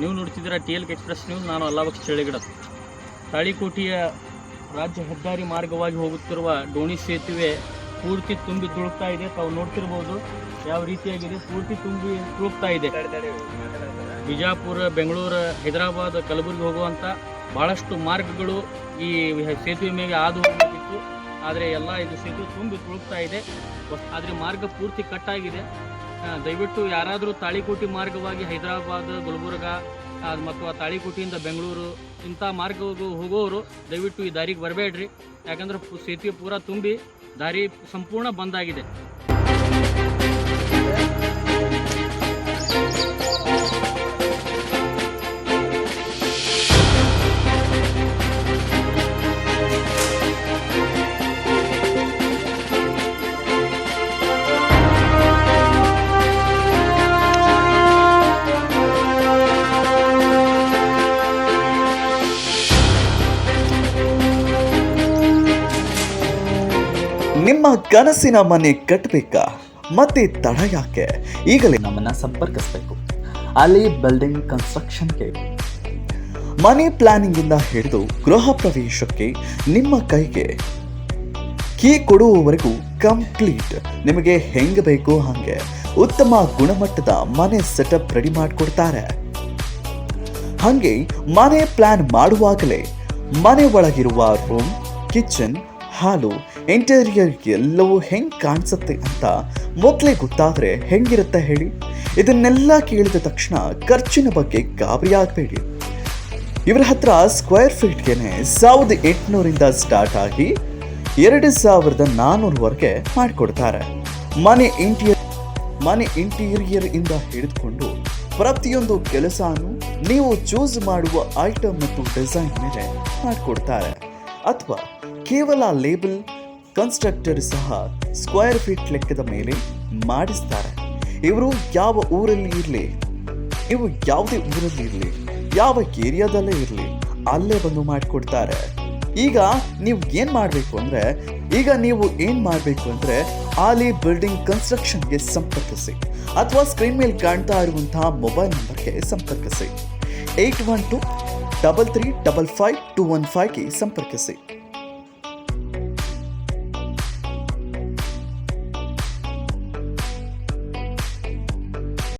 ನೀವು ನೋಡ್ತಿದ್ದೀರಾ T L express news? ನಾನು ಅಲ್ಲಾಬಕ್ಷ ಚಳಿಗಿಡ ತಾಳಿಕೋಟೆಯ ರಾಜ್ಯ ಹೆದ್ದಾರಿ ಮಾರ್ಗವಾಗಿ ಹೋಗುತ್ತಿರುವ ಡೋಣಿ ಸೇತುವೆ ಪೂರ್ತಿ ತುಂಬಿ ತುಳುಕ್ತಾ ಇದೆ. ತಾವು ನೋಡ್ತಿರ್ಬೋದು ಯಾವ ರೀತಿಯಾಗಿದೆ. ಪೂರ್ತಿ ತುಂಬಿ ತುಳುಕ್ತಾ ಇದೆ. ಬಿಜಾಪುರ, ಬೆಂಗಳೂರು, ಹೈದರಾಬಾದ್, ಕಲಬುರಗಿ ಹೋಗುವಂಥ ಭಾಳಷ್ಟು ಮಾರ್ಗಗಳು ಈ ಸೇತುವೆ ಮೇಲೆ ಹಾದು ಹೋಗಬೇಕಿತ್ತು ಆದರೆ ಎಲ್ಲ ಇದು ಸೇತುವೆ ತುಂಬಿ ತುಳುಕ್ತಾ ಇದೆ. ಆದರೆ ಮಾರ್ಗ ಪೂರ್ತಿ ಕಟ್ಟಾಗಿದೆ. ದಯವಿಟ್ಟು ಯಾರಾದರೂ ತಾಳಿಕೋಟಿ ಮಾರ್ಗವಾಗಿ ಹೈದರಾಬಾದ್, ಗುಲ್ಬರ್ಗ ಮತ್ತು ಆ ತಾಳಿಕೋಟಿಯಿಂದ ಬೆಂಗಳೂರು ಇಂಥ ಮಾರ್ಗ ಹೋಗೋ- ಹೋಗೋರು, ದಯವಿಟ್ಟು ಈ ದಾರಿಗೆ ಬರಬೇಡ್ರಿ. ಯಾಕಂದ್ರೆ ಸೇತುವೆ ಪೂರ ತುಂಬಿ ದಾರಿ ಸಂಪೂರ್ಣ ಬಂದಾಗಿದೆ ನಿಮ್ಮ ಕನಸಿನ ಮನೆ ಕಟ್ಟಬೇಕಾ ಮತ್ತೆ ತಡ ಯಾಕೆ? ಈಗಲೇ ನಮ್ಮನ್ನ ಸಂಪರ್ಕಿಸಬೇಕು. ಅಲ್ಲಿ ಬಿಲ್ಡಿಂಗ್ ಕನ್ಸ್ಟ್ರಕ್ಷನ್ಗೆ ಮನೆ ಪ್ಲಾನಿಂಗ್ ಇಂದ ಹಿಡಿದು ಗೃಹ ಪ್ರವೇಶಕ್ಕೆ ನಿಮ್ಮ ಕೈಗೆ. ಕೀ ಕೊಡುವವರೆಗೂ ಕಂಪ್ಲೀಟ್ ನಿಮಗೆ ಹೆಂಗ್ ಬೇಕು ಹಂಗೆ. ಉತ್ತಮ ಗುಣಮಟ್ಟದ ಮನೆ ಸೆಟಪ್ ರೆಡಿ ಮಾಡಿಕೊಡ್ತಾರೆ. ಹಂಗೆ ಮನೆ ಪ್ಲಾನ್ ಮಾಡುವಾಗಲೇ ಮನೆ ಒಳಗಿರುವ ರೂಮ್ ಕಿಚನ್ ಹಾಲು ಇಂಟೀರಿಯರ್ ಎಲ್ಲವೂ ಹೆಂಗೆ ಕಾಣಿಸುತ್ತೆ ಅಂತ ಮೊದಲೇ ಗೊತ್ತಾದರೆ ಹೆಂಗಿರುತ್ತೆ ಹೇಳಿ? ಇದನ್ನೆಲ್ಲ ಕೇಳಿದ ತಕ್ಷಣ ಖರ್ಚಿನ ಬಗ್ಗೆ ಗಾಬರಿ ಆಗಬೇಡಿ. ಇವರ ಹತ್ರ ಸ್ಕ್ವೇರ್ ಫೀಟ್ಗೆ ಸಾವಿರದ ಎಂಟುನೂರಿಂದ ಸ್ಟಾರ್ಟ್ ಆಗಿ ಎರಡು ಸಾವಿರದ ನಾನ್ನೂರವರೆಗೆ ಮಾಡಿಕೊಡ್ತಾರೆ. ಮನೆ ಇಂಟೀರಿಯರ್ ಮನೆ ಇಂಟೀರಿಯರ್ ಇಂದ ಹಿಡಿದುಕೊಂಡು ಪ್ರತಿಯೊಂದು ಕೆಲಸನೂ ನೀವು ಚೂಸ್ ಮಾಡುವ ಐಟಮ್ ಮತ್ತು ಡಿಸೈನ್ ಮೇಲೆ ಮಾಡಿಕೊಡ್ತಾರೆ. ಅಥವಾ ಕೇವಲ ಲೇಬಲ್ ಕನ್ಸ್ಟ್ರಕ್ಟರ್ ಸಹ ಸ್ಕ್ವೇರ್ ಫೀಟ್ ಲೆಕ್ಕದ ಮೇಲೆ ಮಾಡಿಸ್ತಾರೆ. ಇವರು ಯಾವ ಊರಲ್ಲಿ ಇರಲಿ ನೀವು ಯಾವುದೇ ಊರಲ್ಲಿ ಇರಲಿ, ಯಾವ ಏರಿಯಾದಲ್ಲೇ ಇರಲಿ, ಅಲ್ಲೇ ಬಂದು ಮಾಡಿಕೊಡ್ತಾರೆ. ಈಗ ನೀವು ಏನು ಮಾಡಬೇಕು ಅಂದರೆ, ಈಗ ನೀವು ಏನು ಮಾಡಬೇಕು ಅಂದರೆ ಆಲಿ ಬಿಲ್ಡಿಂಗ್ ಕನ್ಸ್ಟ್ರಕ್ಷನ್ಗೆ ಸಂಪರ್ಕಿಸಿ, ಅಥವಾ ಸ್ಕ್ರೀನ್ ಮೇಲೆ ಕಾಣ್ತಾ ಇರುವಂತಹ ಮೊಬೈಲ್ ನಂಬರ್ಗೆ ಸಂಪರ್ಕಿಸಿ. Eight one two double three double five two one ಫೈವ್ಗೆ ಸಂಪರ್ಕಿಸಿ.